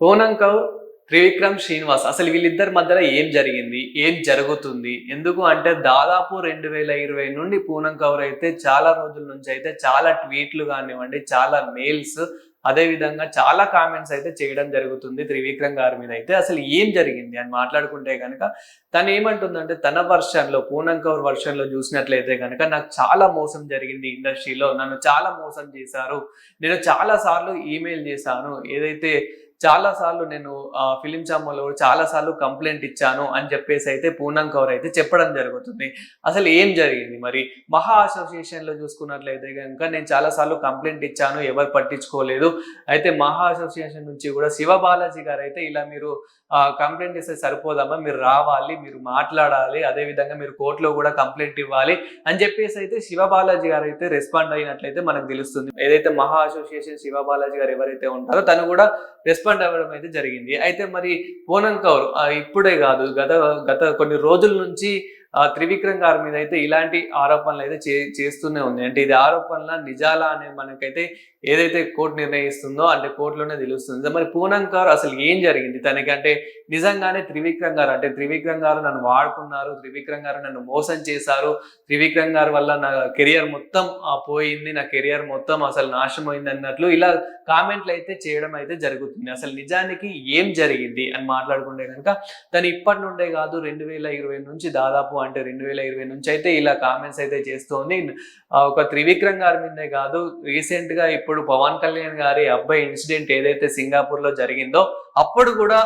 పూనం కౌర్ త్రివిక్రమ్ శ్రీనివాస్. అసలు వీళ్ళిద్దరి మధ్యలో ఏం జరిగింది? ఏం జరుగుతుంది? ఎందుకు అంటే దాదాపు రెండు వేల ఇరవై నుండి పూనం కౌర్ అయితే చాలా రోజుల నుంచి అయితే చాలా ట్వీట్లు కానివ్వండి చాలా మెయిల్స్ అదే విధంగా చాలా కామెంట్స్ అయితే చేయడం జరుగుతుంది త్రివిక్రమ్ గారి మీద అయితే. అసలు ఏం జరిగింది అని మాట్లాడుకుంటే కనుక తను ఏమంటుందంటే తన వర్షన్లో పూనం కౌర్ వర్షన్లో చూసినట్లయితే కనుక నాకు చాలా మోసం జరిగింది ఇండస్ట్రీలో. నన్ను చాలా మోసం చేశారు. నేను చాలా సార్లు ఈమెయిల్ చేశాను. ఏదైతే చాలా సార్లు నేను ఫిలిం ఛాంబర్లో చాలా సార్లు కంప్లైంట్ ఇచ్చాను అని చెప్పేసి అయితే పూనం కౌర్ అయితే చెప్పడం జరుగుతుంది. అసలు ఏం జరిగింది మరి? మహా అసోసియేషన్లో చూసుకున్నట్లయితే కనుక నేను చాలా సార్లు కంప్లైంట్ ఇచ్చాను ఎవరు పట్టించుకోలేదు. అయితే మహా అసోసియేషన్ నుంచి కూడా శివ బాలాజీ గారు అయితే ఇలా మీరు కంప్లైంట్ ఇస్తే సరిపోదమ్మా మీరు రావాలి మీరు మాట్లాడాలి అదే విధంగా మీరు కోర్టులో కూడా కంప్లైంట్ ఇవ్వాలి అని చెప్పేసి అయితే శివ బాలాజీ గారు అయితే రెస్పాండ్ అయినట్లయితే మనకు తెలుస్తుంది. ఏదైతే మహా అసోసియేషన్ శివ బాలాజీ గారు ఎవరైతే ఉంటారో తను కూడా రెస్పాండ్ అవ్వడం అయితే జరిగింది. అయితే మరి పూనం కౌర్ ఆ, ఇప్పుడే కాదు గత గత కొన్ని రోజుల నుంచి త్రివిక్రమ్ గారి మీద అయితే ఇలాంటి ఆరోపణలు అయితే చే చేస్తూనే ఉంది. అంటే ఇది ఆరోపణల నిజాలా అనేది మనకైతే ఏదైతే కోర్టు నిర్ణయిస్తుందో అంటే కోర్టులోనే తెలుస్తుంది. మరి పూనం గారు అసలు ఏం జరిగింది? తనకి అంటే నిజంగానే త్రివిక్రమ్ గారు అంటే త్రివిక్రమ్ గారు నన్ను వాడుకున్నారు త్రివిక్రమ్ గారు నన్ను మోసం చేశారు త్రివిక్రమ్ గారి వల్ల నా కెరియర్ మొత్తం ఆ, పోయింది నా కెరియర్ మొత్తం అసలు నాశనం అయింది అన్నట్లు ఇలా కామెంట్లు అయితే చేయడం అయితే జరుగుతుంది. అసలు నిజానికి ఏం జరిగింది అని మాట్లాడుకుంటే కనుక తను ఇప్పటి నుండే కాదు రెండు వేల ఇరవై నుంచి దాదాపు అంటే రెండు వేల ఇరవై నుంచి అయితే ఇలా కామెంట్స్ అయితే చేస్తోంది. ఒక త్రివిక్రమ్ గారి మీదే కాదు రీసెంట్గా ఇప్పుడు పవన్ కళ్యాణ్ గారి అబ్బాయి ఇన్సిడెంట్ ఏదైతే సింగపూర్లో జరిగిందో అప్పుడు కూడా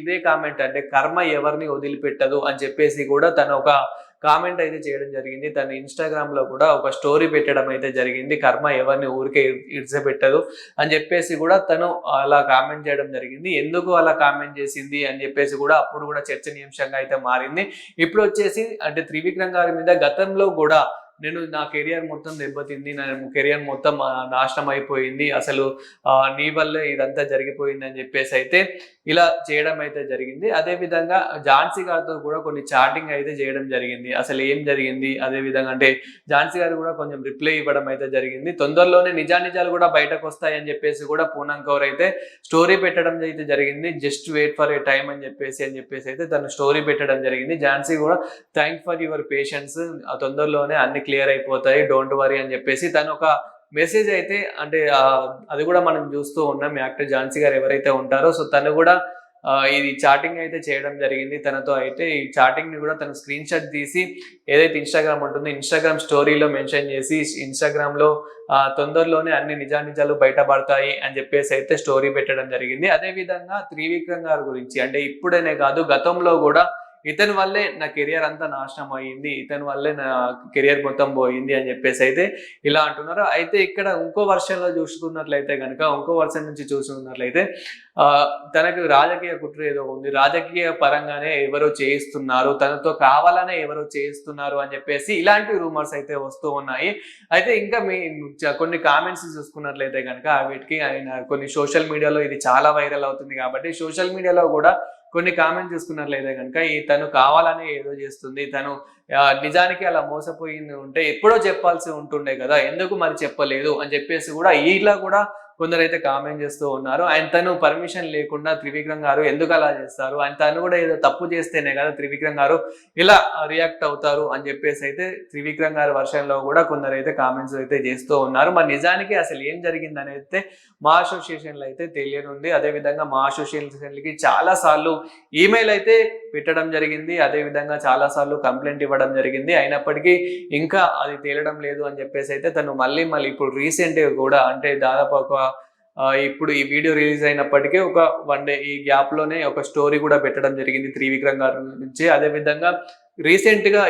ఇదే కామెంట్ అంటే కర్మ ఎవరిని వదిలిపెట్టదు అని చెప్పేసి కూడా తను ఒక కామెంట్ అయితే చేయడం జరిగింది. తన ఇన్స్టాగ్రామ్లో కూడా ఒక స్టోరీ పెట్టడం అయితే జరిగింది. కర్మ ఎవరిని ఊరికే ఇడ్చబెట్టదు అని చెప్పేసి కూడా తను అలా కామెంట్ చేయడం జరిగింది. ఎందుకు అలా కామెంట్ చేసింది అని చెప్పేసి కూడా అప్పుడు కూడా చర్చనీయాంశంగా అయితే మారింది. ఇప్పుడు వచ్చేసి అంటే త్రివిక్రమ్ గారి మీద గతంలో కూడా నేను నా కెరియర్ మొత్తం దెబ్బతింది నా కెరియర్ మొత్తం నాశనం అయిపోయింది అసలు నీ వల్లే ఇదంతా జరిగిపోయింది అని చెప్పేసి అయితే ఇలా చేయడం అయితే జరిగింది. అదే విధంగా ఝాన్సీ గారితో కూడా కొన్ని చాటింగ్ అయితే చేయడం జరిగింది. అసలు ఏం జరిగింది? అదే విధంగా అంటే ఝాన్సీ గారు కూడా కొంచెం రిప్లై ఇవ్వడం అయితే జరిగింది. తొందరలోనే నిజానిజాలు కూడా బయటకు వస్తాయి అని చెప్పేసి కూడా పూనం కౌర్ అయితే స్టోరీ పెట్టడం అయితే జరిగింది. Just wait for a time అని చెప్పేసి అని చెప్పేసి అయితే తను స్టోరీ పెట్టడం జరిగింది. ఝాన్సీ కూడా థ్యాంక్ ఫర్ యువర్ పేషెన్స్ తొందరలోనే అన్ని క్లియర్ అయిపోతాయి డోంట్ వరీ అని చెప్పేసి తను ఒక మెసేజ్ అయితే అంటే అది కూడా మనం చూస్తూ ఉన్నాం. యాక్టర్ ఝాన్సీ గారు ఎవరైతే ఉంటారో సో తను కూడా ఇది చాటింగ్ అయితే చేయడం జరిగింది. తనతో అయితే ఈ చాటింగ్ని కూడా తను స్క్రీన్ షాట్ తీసి ఏదైతే ఇన్స్టాగ్రామ్ ఉంటుందో ఇన్స్టాగ్రామ్ స్టోరీలో మెన్షన్ చేసి ఇన్స్టాగ్రామ్లో తొందరలోనే అన్ని నిజానిజాలు బయటపడతాయి అని చెప్పేసి అయితే స్టోరీ పెట్టడం జరిగింది. అదే విధంగా త్రివిక్రమ్ గారి గురించి అంటే ఇప్పుడనే కాదు గతంలో కూడా ఇతని వల్లే నా కెరియర్ అంతా నాశనం అయ్యింది ఇతని వల్లే నా కెరియర్ మొత్తం పోయింది అని చెప్పేసి అయితే ఇలా అంటున్నారు. అయితే ఇక్కడ ఇంకో వర్షంలో చూసుకున్నట్లయితే కనుక ఇంకో వర్షం నుంచి చూసుకున్నట్లయితే తనకు రాజకీయ కుట్ర ఏదో ఉంది. రాజకీయ పరంగానే ఎవరో చేయిస్తున్నారు తనతో కావాలనే ఎవరో చేయిస్తున్నారు అని చెప్పేసి ఇలాంటి రూమర్స్ అయితే వస్తూ ఉన్నాయి. అయితే ఇంకా మీ చ- కొన్ని కామెంట్స్ చూసుకున్నట్లయితే కనుక వీటికి ఆయన కొన్ని సోషల్ మీడియాలో ఇది చాలా వైరల్ అవుతుంది కాబట్టి సోషల్ మీడియాలో కూడా కొన్ని కామెంట్ చూసుకున్నట్లయితే కనుక ఈ తను కావాలని ఏదో చేస్తుంది తను నిజానికి అలా మోసపోయింది ఉంటే ఎప్పుడో చెప్పాల్సి ఉంటుండే కదా ఎందుకు మరి చెప్పలేదు అని చెప్పేసి కూడా ఇలా కూడా కొందరైతే కామెంట్ చేస్తూ ఉన్నారు. ఆయన తను పర్మిషన్ లేకుండా త్రివిక్రమ్ గారు ఎందుకు అలా చేస్తారు? ఆయన తను కూడా ఏదో తప్పు చేస్తేనే కదా త్రివిక్రమ్ గారు ఇలా రియాక్ట్ అవుతారు అని చెప్పేసి అయితే త్రివిక్రమ్ గారి వర్షన్లో కూడా కొందరైతే కామెంట్స్ అయితే చేస్తూ ఉన్నారు. మరి నిజానికి అసలు ఏం జరిగింది అనేది అయితే మా అసోసియేషన్లో అయితే తెలియనుంది. అదే విధంగా మా అసోసియేషన్కి చాలా సార్లు ఈమెయిల్ అయితే పెట్టడం జరిగింది. అదే విధంగా చాలా సార్లు కంప్లైంట్ ఇవ్వడం జరిగింది. అయినప్పటికీ ఇంకా అది తేలడం లేదు అని చెప్పేసి అయితే తను మళ్ళీ మళ్ళీ ఇప్పుడు రీసెంట్గా కూడా అంటే దాదాపు ఒక ఇప్పుడు ఈ వీడియో రిలీజ్ అయినప్పటికీ ఒక వన్ డే ఈ గ్యాప్లోనే ఒక స్టోరీ కూడా పెట్టడం జరిగింది త్రివిక్రమ్ గారి నుంచి. అదే విధంగా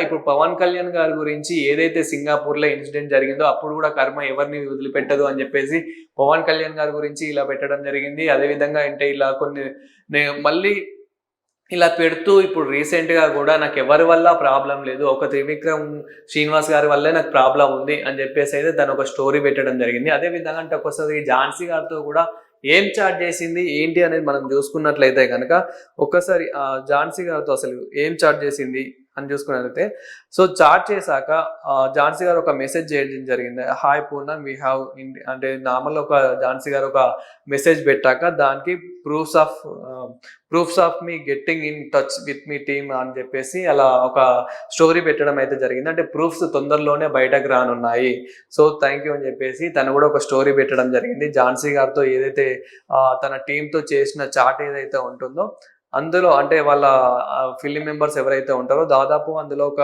ఇప్పుడు పవన్ కళ్యాణ్ గారి గురించి ఏదైతే సింగాపూర్లో ఇన్సిడెంట్ జరిగిందో అప్పుడు కూడా కర్మ ఎవరిని వదిలిపెట్టదు అని చెప్పేసి పవన్ కళ్యాణ్ గారి గురించి ఇలా పెట్టడం జరిగింది. అదే విధంగా అంటే ఇలా కొన్ని మళ్ళీ ఇలా పెడుతూ ఇప్పుడు రీసెంట్గా కూడా నాకు ఎవరి వల్ల ప్రాబ్లం లేదు ఒక త్రివిక్రమ్ శ్రీనివాస్ గారి వల్లే నాకు ప్రాబ్లం ఉంది అని చెప్పేసి అయితే తను ఒక స్టోరీ పెట్టడం జరిగింది. అదే విధంగా అంటే ఒకసారి ఝాన్సీ గారితో కూడా ఏం చాట్ చేసింది ఏంటి అనేది మనం చూసుకున్నట్లయితే కనుక ఒక్కసారి ఆ ఝాన్సీ గారితో అసలు ఏం చాట్ చేసింది అని చూసుకున్నట్లయితే సో చాట్ చేశాక ఝాన్సీ గారు ఒక మెసేజ్ చేయడం జరిగింది. హాయ్ పూర్ణ వీ హ్యావ్ అంటే నార్మల్ ఒక ఝాన్సీ గారు ఒక మెసేజ్ పెట్టాక దానికి proofs of proofs of me getting in touch with me team అని చెప్పేసి అలా ఒక స్టోరీ పెట్టడం అయితే జరిగింది. అంటే ప్రూఫ్స్ తొందరలోనే బయటకు రానున్నాయి. సో థ్యాంక్ యూ అని చెప్పేసి తను కూడా ఒక స్టోరీ పెట్టడం జరిగింది. ఝాన్సీ గారితో ఏదైతే తన టీంతో చేసిన చాట్ ఏదైతే ఉంటుందో అందులో అంటే వాళ్ళ ఫిలిం మెంబర్స్ ఎవరైతే ఉంటారో దాదాపు అందులో ఒక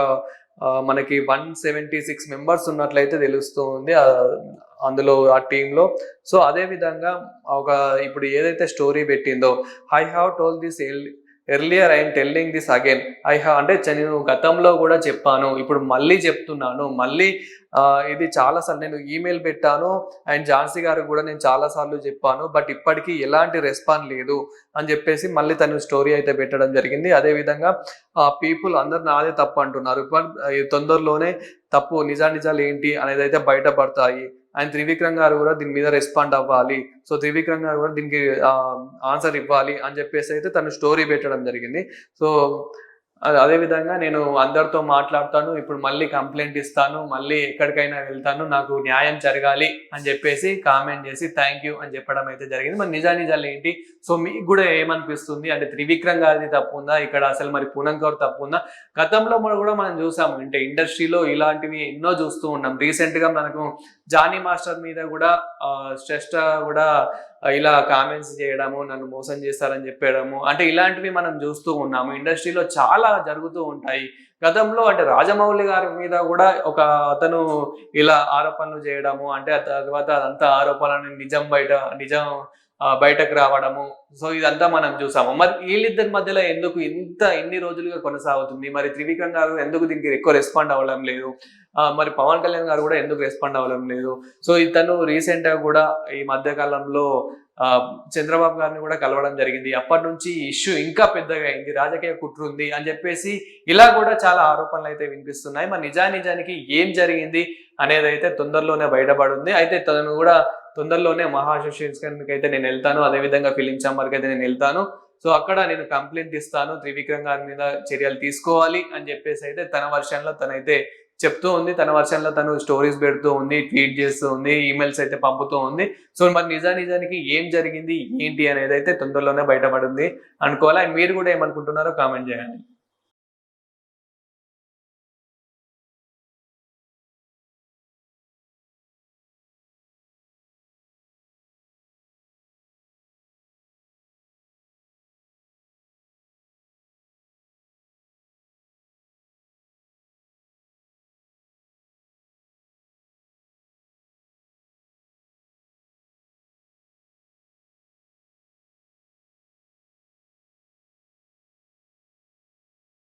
మనకి వన్ సెవెంటీ సిక్స్ మెంబర్స్ ఉన్నట్లయితే తెలుస్తుంది అందులో ఆ టీంలో సో అదే విధంగా ఒక ఇప్పుడు ఏదైతే స్టోరీ పెట్టిందో I have told this earlier I'm telling this again I have అంటే నేను గతంలో కూడా చెప్పాను. ఇప్పుడు మళ్ళీ చెప్తున్నాను. మళ్ళీ ఇది చాలా సార్లు నేను ఈమెయిల్ పెట్టాను అండ్ ఝాన్సీ గారు కూడా నేను చాలా సార్లు చెప్పాను. బట్ ఇప్పటికీ ఎలాంటి రెస్పాన్స్ లేదు అని చెప్పేసి మళ్ళీ తను స్టోరీ అయితే పెట్టడం జరిగింది. అదే విధంగా ఆ పీపుల్ అందరు నాదే తప్పు అంటున్నారు. బట్ తొందరలోనే తప్పు నిజా నిజాలు ఏంటి అనేది అయితే బయటపడతాయి. అండ్ త్రివిక్రమ్ గారు కూడా దీని మీద రెస్పాండ్ అవ్వాలి. సో త్రివిక్రమ్ గారు కూడా దీనికి ఆన్సర్ ఇవ్వాలి అని చెప్పేసి అయితే తను స్టోరీ పెట్టడం జరిగింది. సో అదేవిధంగా అదే విధంగా నేను అందరితో మాట్లాడతాను ఇప్పుడు మళ్ళీ కంప్లైంట్ ఇస్తాను మళ్ళీ ఎక్కడికైనా వెళ్తాను నాకు న్యాయం జరగాలి అని చెప్పేసి కామెంట్ చేసి థ్యాంక్ యూ అని చెప్పడం అయితే జరిగింది. మరి నిజానిజాలు ఏంటి? సో మీకు కూడా ఏమనిపిస్తుంది? అంటే త్రివిక్రమ్ గారిది తప్పు ఉందా? ఇక్కడ అసలు మరి పూనం గారు తప్పు ఉందా? గతంలో మనం కూడా మనం చూసాము అంటే ఇండస్ట్రీలో ఇలాంటివి ఎన్నో చూస్తూ ఉన్నాం. రీసెంట్గా మనకు జానీ మాస్టర్ మీద కూడా శ్రేష్ట కూడా ఇలా కామెంట్స్ చేయడము నన్ను మోసం చేస్తారని చెప్పడము అంటే ఇలాంటివి మనం చూస్తూ ఉన్నాము. ఇండస్ట్రీలో చాలా జరుగుతూ ఉంటాయి. గతంలో అంటే రాజమౌళి గారి మీద కూడా ఒక అతను ఇలా ఆరోపణలు చేయడము అంటే ఆ తర్వాత అదంతా ఆరోపణలు నిజం బయట నిజం బయటకు రావడము. సో ఇదంతా మనం చూసాము. మరి వీళ్ళిద్దరి మధ్యలో ఎందుకు ఇంత ఎన్ని రోజులుగా కొనసాగుతుంది? మరి త్రివిక్రమ్ గారు ఎందుకు దీనికి ఎక్కువ రెస్పాండ్ అవ్వడం లేదు? మరి పవన్ కళ్యాణ్ గారు కూడా ఎందుకు రెస్పాండ్ అవ్వడం లేదు? సో ఇతను రీసెంట్గా కూడా ఈ మధ్య కాలంలో ఆ, చంద్రబాబు గారిని కూడా కలవడం జరిగింది. అప్పటి నుంచి ఇష్యూ ఇంకా పెద్దగా అయింది. రాజకీయ కుట్ర ఉంది అని చెప్పేసి ఇలా కూడా చాలా ఆరోపణలు అయితే వినిపిస్తున్నాయి. మరి నిజానిజానికి ఏం జరిగింది అనేది అయితే తొందరలోనే బయటపడింది అయితే తను కూడా తొందరలోనే మహా అసోసియేషన్ అయితే నేను వెళ్తాను. అదే విధంగా ఫిలిం ఛాంబర్కి అయితే నేను వెళ్తాను. సో అక్కడ నేను కంప్లైంట్ ఇస్తాను. త్రివిక్రమ్ గారి మీద చర్యలు తీసుకోవాలి అని చెప్పేసి అయితే తన వర్షన్లో తనైతే చెప్తూ ఉంది. తన వర్షన్లో తను స్టోరీస్ పెడుతూ ఉంది ట్వీట్ చేస్తూ ఉంది ఈమెయిల్స్ అయితే పంపుతూ ఉంది. సో మరి నిజా నిజానికి ఏం జరిగింది ఏంటి అనేది అయితే తొందరలోనే బయటపడింది. అనుకోవాలి? అండ్ మీరు కూడా ఏమనుకుంటున్నారో కామెంట్ చేయండి.